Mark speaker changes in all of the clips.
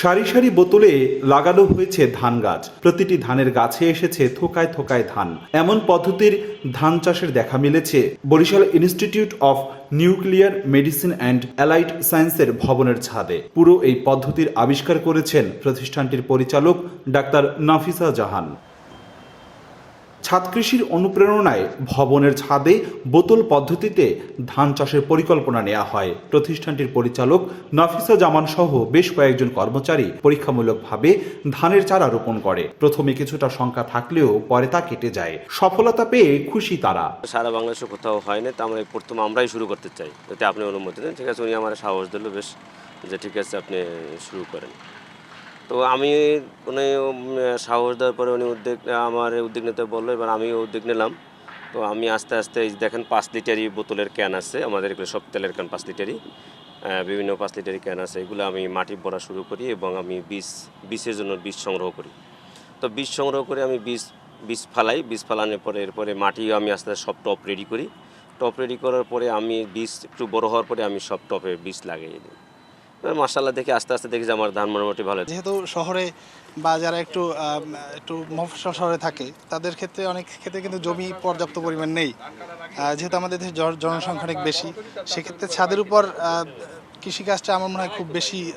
Speaker 1: সারি সারি বোতলে লাগানো হয়েছে ধান গাছ। প্রতিটি ধানের গাছে এসেছে থোকায় থোকায় ধান। এমন পদ্ধতির ধান চাষের দেখা মিলেছে Barishal institute of nuclear medicine and allied সায়েন্সের ভবনের ছাদে। পুরো এই পদ্ধতির আবিষ্কার করেছেন প্রতিষ্ঠানটির পরিচালক ডাক্তার নাফিসা জাহান। ছাদ কৃষির অনুপ্রেরণায় ভবনের ছাদে বোতল পদ্ধতিতে ধান চাষের পরিকল্পনা নেওয়া হয়। প্রতিষ্ঠানটির পরিচালক নাফিসা জামান সহ বেশ কয়েকজন কর্মচারী পরীক্ষামূলকভাবে ধানের চারা রোপণ করে। প্রথমে কিছুটা সংখ্যা থাকলেও পরে তা কেটে যায়। সফলতা পেয়ে খুশি তারা।
Speaker 2: সারা বাংলাদেশে কোথাও হয় না তা আমরা প্রথম আমরাই শুরু করতে চাই। যদি আপনি অনুমতি দেন, ঠিক আছে? উনি আমার সাহস দিল, বেশ, যে ঠিক আছে, আপনি শুরু করেন। তো আমি উনি সাহস দেওয়ার পরে উনি উদ্যোগ, আমার উদ্যোগ নিতে বলল, এবার আমি উদ্যোগ নিলাম। তো আমি আস্তে আস্তে এই দেখেন, পাঁচ লিটারই বোতলের ক্যান আছে, আমাদের এগুলো সব তেলের ক্যান, পাঁচ লিটারই। বিভিন্ন পাঁচ লিটারি ক্যান আছে, এগুলো আমি মাটি ভরা শুরু করি এবং আমি বীজ, বীজের জন্য বীজ সংগ্রহ করি। তো বীজ সংগ্রহ করে আমি বীজ বীজ ফালাই, বীজ ফালানোর পরে এরপরে মাটি আমি আস্তে আস্তে সব টপ রেডি করি। টপ রেডি করার পরে আমি বীজ একটু বড় হওয়ার পরে আমি সব টপে বীজ লাগিয়ে দিই। মার্শাল্লাহ দেখে আস্তে আস্তে দেখি যে আমার ধান মোটামুটি ভালো
Speaker 3: যেহেতু শহরে বা যারা একটু একটু মফসল শহরে থাকে, তাদের ক্ষেত্রে অনেক ক্ষেত্রে কিন্তু জমি পর্যাপ্ত পরিমাণ নেই। যেহেতু আমাদের দেশে জন- জনসংখ্যা অনেক বেশি, সেক্ষেত্রে ছাদের উপর কৃষিকাজটা আমার মনে হয় খুব বেশি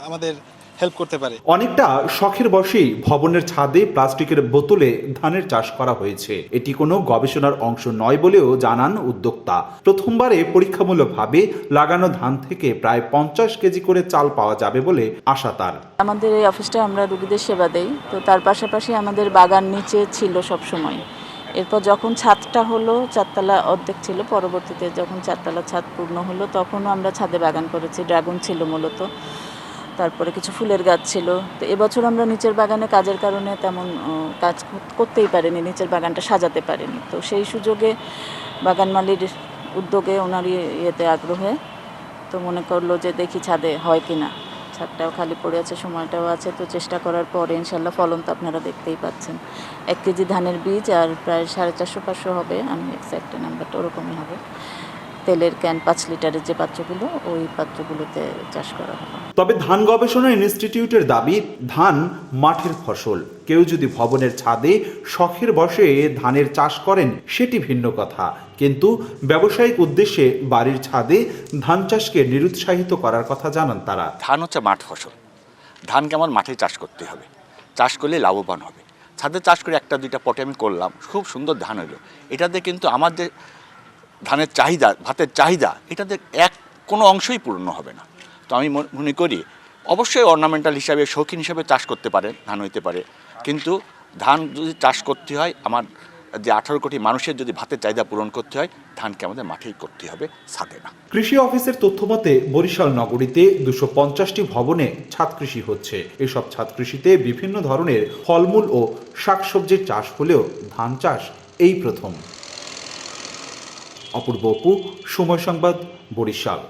Speaker 3: আমাদের হেল্প করতে পারে।
Speaker 1: অনেকটা শখের বশেই ভবনের ছাদে প্লাস্টিকের বোতলে ধানের চাষ করা হয়েছে। এটি কোনো গবেষণার অংশ নয় বলেও জানান উদ্যোক্তা। প্রথমবারে পরীক্ষামূলকভাবে লাগানো ধান থেকে প্রায় পঞ্চাশ কেজি করে চাল পাওয়া যাবে বলে আশা তার।
Speaker 4: আমাদের এই অফিসটা আমরা রুগীদের সেবা দেই। তো তার পাশাপাশি আমাদের বাগান নিচে ছিল সব সময় এরপর যখন ছাদটা হলো চারতলা অর্ধেক ছিল পরবর্তীতে যখন চারতলা ছাদ পূর্ণ হলো তখনও আমরা ছাদে বাগান করেছি। ড্রাগন ছিল মূলত। তারপরে কিছু ফুলের গাছ ছিল। তো এবছর আমরা নিচের বাগানে কাজের কারণে তেমন কাজ করতেই পারিনি, নিচের বাগানটা সাজাতে পারিনি। তো সেই সুযোগে বাগান মালির উদ্যোগে ওনার ইয়ে- ইয়েতে আগ্রহে তো মনে করল যে দেখি ছাদে হয় কি না ছাদটাও খালি পড়ে আছে, সময়টাও আছে, তো চেষ্টা করার পরে ইনশাল্লাহ ফলন তো আপনারা দেখতেই পাচ্ছেন। এক কেজি ধানের বীজ আর প্রায় সাড়ে চারশো পাঁচশো হবে, আমি এক্স্যাক্ট নাম্বারটা ওরকমই হবে। তেলের ক্যান পাঁচ লিটারের যে পাত্রগুলো ওই পাত্রগুলোতে চাষ করা হবে
Speaker 1: তবে ধান গবেষণা ইনস্টিটিউটের দাবি ধান মাঠের ফসল। কেউ যদি ভবনের ছাদে শখের বসে ধানের চাষ করেন সেটি ভিন্ন কথা। কিন্তু ব্যবসায়িক উদ্দেশ্যে বাড়ির ছাদে ধান চাষকে নিরুৎসাহিত করার কথা জানান তারা।
Speaker 5: ধান হচ্ছে মাঠ ফসল। ধানকে আমার মাঠে চাষ করতে হবে? চাষ করলে লাভবান হবে। ছাদে চাষ করে একটা দুইটা পটে আমি করলাম খুব সুন্দর ধান হলো। এটাতে কিন্তু আমার যে ধানের চাহিদা, ভাতের চাহিদা এটাতে এক কোনো অংশই পূর্ণ হবে না। তো আমি মনে- করি, অবশ্যই অর্নামেন্টাল হিসাবে, শৌখিন হিসাবে চাষ করতে পারে, ধান হইতে পারে। কিন্তু ধান যদি চাষ করতে হয়, আমার যে আঠারো কোটি মানুষের যদি ভাতের চাহিদা পূরণ করতে হয়, ধানকে আমাদের মাঠেই করতে হবে ছাদে না।
Speaker 1: কৃষি অফিসের তথ্যমতে বরিশাল নগরীতে দুশো পঞ্চাশটি ভবনে ছাদ কৃষি হচ্ছে। এসব ছাদ কৃষিতে বিভিন্ন ধরনের ফলমূল ও শাকসবজির চাষ হলেও ধান চাষ এই প্রথম। অপূর্ব অপু সময় সংবাদ বরিশাল।